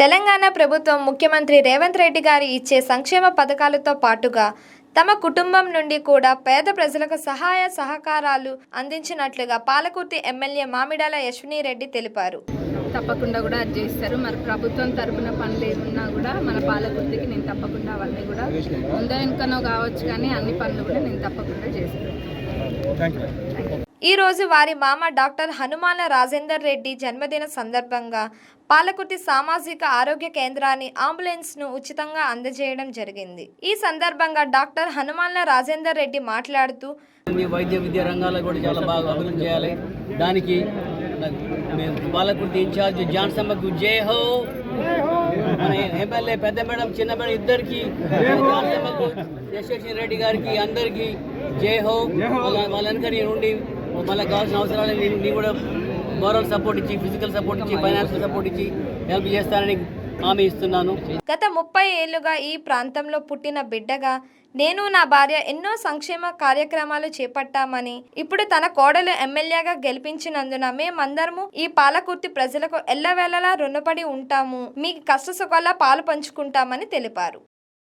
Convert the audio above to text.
తెలంగాణ ప్రభుత్వం ముఖ్యమంత్రి రేవంత్ రెడ్డి గారి ఇచ్చే సంక్షేమ పథకాలతో పాటుగా తమ కుటుంబం నుండి కూడా పేద ప్రజలకు సహాయ సహకారాలు అందించినట్లుగా పాలకుర్తి ఎమ్మెల్యే మామిడాల యశ్విని రెడ్డి తెలిపారు. తప్పకుండా కూడా అది చేస్తారు. మరి ప్రభుత్వం తరపున పనులు ఏమున్నా కూడా మన పాలకుర్తికి నేను తప్పకుండా అవన్నీ కూడా ముందో వెనుకనో కావచ్చు కానీ అన్ని పనులు కూడా నేను తప్పకుండా చేస్తాను. ఈ రోజు వారి మామ డాక్టర్ హనుమాన రాజేందర్ రెడ్డి జన్మదిన సందర్భంగా పాలకుర్తి సామాజిక ఆరోగ్య కేంద్రాన్ని అంబులెన్స్ను ఉచితంగా అందజేయడం జరిగింది. ఈ సందర్భంగా డాక్టర్ హనుమాన్ల రాజేందర్ రెడ్డి మాట్లాడుతూ వైద్య విద్యా రంగాల్లో కూడా చాలా బాగా అభివృద్ధి చేయాలి. దానికి పాలకుర్తి ఇన్ఛార్జ్ జాన్సమ్మకు జే హో. మన ఎమ్మెల్యే పెద్ద మేడం చిన్న మేడం ఇద్దరికి జాన్సమ్మకు యశస్వి రెడ్డి గారికి అందరికీ జై హో. వాళ్ళ ఉండి మళ్ళీ కావాల్సిన అవసరాలు నేను కూడా మోరల్ సపోర్ట్ ఇచ్చి ఫిజికల్ సపోర్ట్ ఇచ్చి ఫైనాన్షియల్ సపోర్ట్ ఇచ్చి హెల్ప్ చేస్తానని హామీ ఇస్తున్నాను. గత ముప్పై ఏళ్ళుగా ఈ ప్రాంతంలో పుట్టిన బిడ్డగా నేను నా భార్య ఎన్నో సంక్షేమ కార్యక్రమాలు చేపట్టామని ఇప్పుడు తన కోడలు ఎమ్మెల్యేగా గెలిపించినందున మేమందరము ఈ పాలకుర్తి ప్రజలకు ఎల్లవేళలా రుణపడి ఉంటాము. మీ కష్ట సుఖాల పాలు పంచుకుంటామని తెలిపారు.